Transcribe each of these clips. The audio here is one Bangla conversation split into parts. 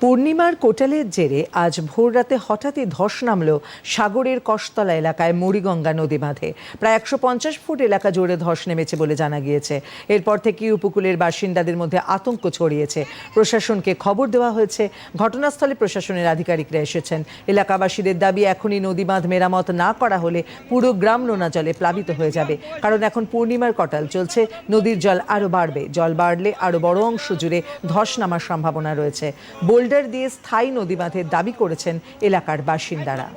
পূর্ণিমার কোটালের জেরে আজ ভোররাতে হঠাৎই ধস নামল সাগরের কস্তলা এলাকায় মুড়িগঙ্গা নদী বাঁধে। প্রায় একশো পঞ্চাশ ফুট এলাকা জুড়ে ধস নেমেছে বলে জানা গিয়েছে। এরপর থেকেই উপকূলের বাসিন্দাদের মধ্যে আতঙ্ক ছড়িয়েছে। প্রশাসনকে খবর দেওয়া হয়েছে। ঘটনাস্থলে প্রশাসনের আধিকারিকরা এসেছেন। এলাকাবাসীদের দাবি, এখনই নদী বাঁধ মেরামত না করা হলে পুরো গ্রাম নোনা জলে প্লাবিত হয়ে যাবে। কারণ এখন পূর্ণিমার কটাল চলছে, নদীর জল আরও বাড়বে। জল বাড়লে আরও বড় অংশ জুড়ে ধস নামার সম্ভাবনা রয়েছে। বোল্ডার দিয়ে স্থায়ী নদী বাঁধের দাবি করেছেন এলাকার বাসিন্দারা।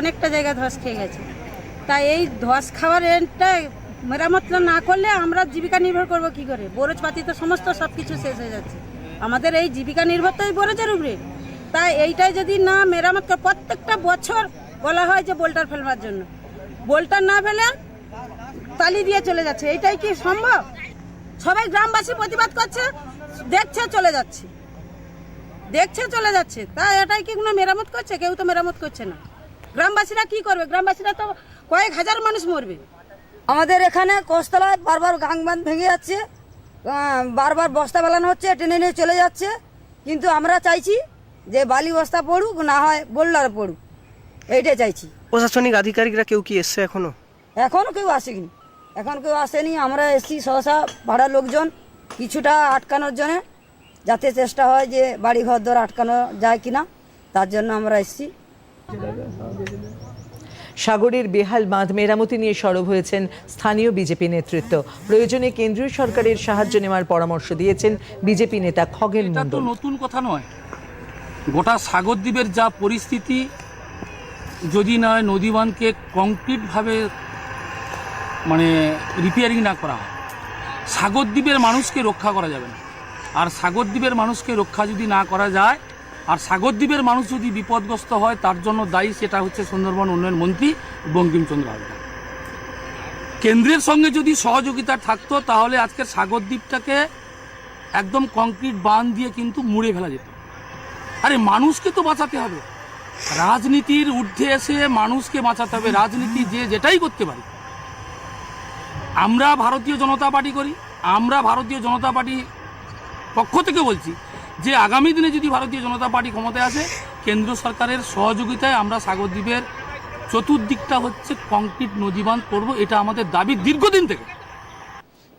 অনেকটা জায়গা ধস খেয়ে গেছে। তাই এই ধস খাওয়ার রেন্টটা মেরামত না করলে আমরা জীবিকা নির্ভর করব কি করে? বরজপাতি তো সমস্ত সব কিছু শেষ হয়ে যাচ্ছে। আমাদের এই জীবিকা নির্ভর তো এই বরজের উপরে। তাই এইটাই যদি না মেরামত প্রত্যেকটা বছর বলা হয় যে বোল্টার ফেলবার জন্য। বোল্টার না ফেলে তালি দিয়ে চলে যাচ্ছে। এটাই কি সম্ভব? সবাই গ্রামবাসী প্রতিবাদ করছে দেখছে চলে যাচ্ছে। দেখছে চলে যাচ্ছে। তা এটাই কি কোনো মেরামত করছে? কেউ তো মেরামত করছে না। গ্রামবাসীরা কি করবে? গ্রামবাসীরা তো কয়েক হাজার মানুষ মরবে। আমাদের এখানে কোস্তলায় বারবার গাং বাঁধ ভেঙে যাচ্ছে। বারবার বস্তা বেলানো হচ্ছে টেনে নিয়ে চলে যাচ্ছে। কিন্তু আমরা চাইছি যে বালি বস্তা পড়ুক না হয় বোল্ডার পড়ুক। এইটাই চাইছি। প্রশাসনিক আধিকারিকরা কেউ কি এসছে এখনও? এখনও কেউ আসেনি। এখন কেউ আসেনি। আমরা এসছি সহসা ভাড়ার লোকজন কিছুটা আটকানোর জন্য যাতে চেষ্টা হয় যে বাড়ি ঘর দর আটকানো যায় কিনা তার জন্য আমরা এসছি। সাগরের বেহাল বাঁধ মেরামতি নিয়ে সরব হয়েছেন স্থানীয় বিজেপি নেতৃত্ব। প্রয়োজনে কেন্দ্রীয় সরকারের সাহায্য নেওয়ার পরামর্শ দিয়েছেন বিজেপি নেতা খগেন এটা তো মণ্ডল। নতুন কথা নয়। গোটা সাগরদ্বীপের যা পরিস্থিতি যদি নয় নদীবানকে কংক্রিটভাবে মানে রিপেয়ারিং না করা হয়। সাগরদ্বীপের মানুষকে রক্ষা করা যাবে না। আর সাগরদ্বীপের মানুষকে রক্ষা যদি না করা যায়, আর সাগরদ্বীপের মানুষ যদি বিপদগ্রস্ত হয়, তার জন্য দায়ী সেটা হচ্ছে সুন্দরবন উন্নয়ন মন্ত্রী বঙ্কিমচন্দ্র হাজরা কেন্দ্রের সঙ্গে যদি সহযোগিতা থাকতো, তাহলে আজকের সাগরদ্বীপটাকে একদম কংক্রিট বাঁধ দিয়ে কিন্তু মুড়ে ফেলা যেত। আরে, মানুষকে তো বাঁচাতে হবে। রাজনীতির ঊর্ধ্বে এসে মানুষকে বাঁচাতে হবে। রাজনীতি যে যেটাই করতে পারে। আমরা ভারতীয় জনতা পার্টি করি, আমরা ভারতীয় জনতা পার্টি পক্ষ থেকে বলছি যে আগামী দিনে যদি ভারতীয় জনতা পার্টি ক্ষমতায় আসে, কেন্দ্র সরকারের সহযোগিতায় আমরা সাগরদ্বীপের চতুর্দিকটা হচ্ছে কংক্রিট নদীবান করব, এটা আমাদের দাবি দীর্ঘদিন থেকে।